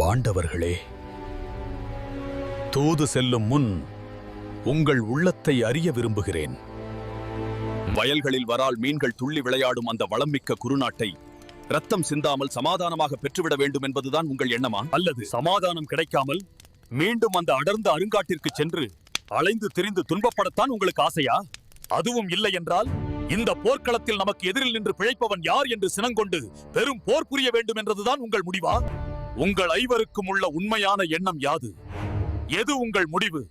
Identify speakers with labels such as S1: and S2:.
S1: பாண்டவர்களே தூது செல்லும் முன் உங்கள் உள்ளத்தை அறிய விரும்புகிறேன். வயல்களில் வரால் மீன்கள் துள்ளி விளையாடும் அந்த வளம்மிக்க குறுநாட்டை ரத்தம் சிந்தாமல் சமாதானமாக பெற்றுவிட வேண்டும் என்பதுதான் உங்கள் எண்ணமா? அல்லது சமாதானம் கிடைக்காமல் மீண்டும் அந்த அடர்ந்த அருங்காட்டிற்கு சென்று அலைந்து திரிந்து துன்பப்படத்தான் உங்களுக்கு ஆசையா? அதுவும் இல்லை என்றால் இந்த போர்க்களத்தில் நமக்கு எதிரில் நின்று பிழைப்பவன் யார் என்று சினங்கொண்டு பெரும் போர் புரிய வேண்டும் என்றதுதான் உங்கள் முடிவா? உங்கள் ஐவருக்கும் உள்ள உண்மையான எண்ணம் யாது? எது உங்கள் முடிவு?